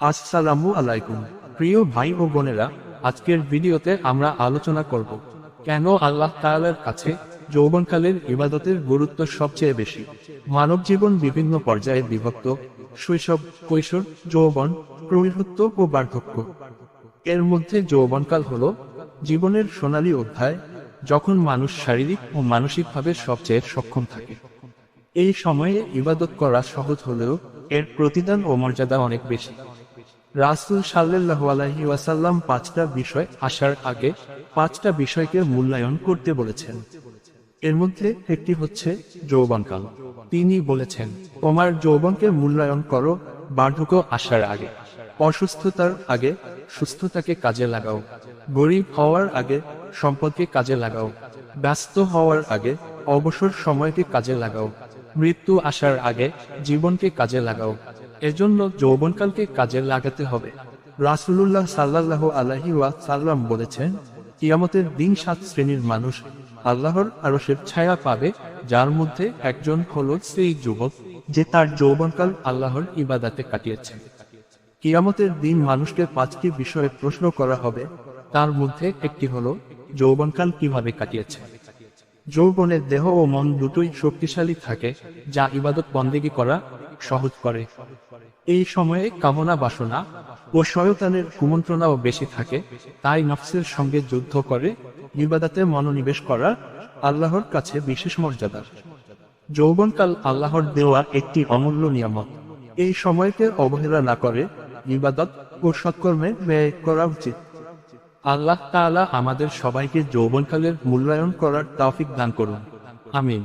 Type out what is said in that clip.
আসসালামু আলাইকুম। প্রিয় ভাই ও বোনেরা, আজকের ভিডিওতে আমরা আলোচনা করব, কেন আল্লাহ তাআলার কাছে যৌবনকালের ইবাদতের গুরুত্ব সবচেয়ে বেশি? মানব জীবন বিভিন্ন পর্যায়ে বিভক্ত, শৈশব, কৈশোর, যৌবন প্রৌঢ়ত্ব ও বার্ধক্য। এর মধ্যে যৌবনকাল হল জীবনের সোনালী অধ্যায়, যখন মানুষ শারীরিক ও মানসিকভাবে সবচেয়ে সক্ষম থাকে। এই সময়ে ইবাদত করা সহজ হলেও এর প্রতিদান ও মর্যাদা অনেক বেশি। রাসুল সাল্লাহ আলহি ওয়াসাল্লাম পাঁচটা বিষয় আসার আগে পাঁচটা বিষয়কে মূল্যায়ন করতে বলেছেন। এর মধ্যে একটি হচ্ছে যৌবনকাল তিনি বলেছেন, তোমার যৌবনকে মূল্যায়ন করো, বার্ধক্য আসার আগে। অসুস্থতার আগে সুস্থতাকে কাজে লাগাও। গরিব হওয়ার আগে সম্পদকে কাজে লাগাও। ব্যস্ত হওয়ার আগে অবসর সময়কে কাজে লাগাও। মৃত্যু আসার আগে জীবনকে কাজে লাগাও। এজন্য যৌবনকালকে কাজে লাগাতে হবে। রাসুলুল্লাহ সাল্লাহ আলহি সাল্লাম বলেছেন, কিয়ামতের দিন সাত শ্রেণির মানুষ আল্লাহর আরশের ছায়া পাবে, যার মধ্যে একজন হল সেই যুবক যে তার যৌবনকাল আল্লাহর ইবাদাতে কাটিয়েছে। কিয়ামতের দিন মানুষকে পাঁচটি বিষয়ে প্রশ্ন করা হবে। তার মধ্যে একটি হল, যৌবনকাল কীভাবে কাটিয়েছে? যৌবনের দেহ ও মন দুটোই শক্তিশালী থাকে, যা ইবাদত বন্দেগী করা সহজ করে। এই সময়ে কামনা, বাসনা ও শয়তানের কুমন্ত্রণাও বেশি থাকে, তাই নফসের সঙ্গে যুদ্ধ করে ইবাদাতে মনোনিবেশ করা আল্লাহর কাছে বিশেষ মর্যাদা। যৌবনকাল আল্লাহর দেওয়া একটি অমূল্য নিয়ামত। এই সময়কে অবহেলা না করে ইবাদত ও সৎকর্মে ব্যয় করা উচিত। আল্লাহ তাআলা আমাদের সবাইকে যৌবনকালের মূল্যায়ন করার তৌফিক দান করুন। আমিন।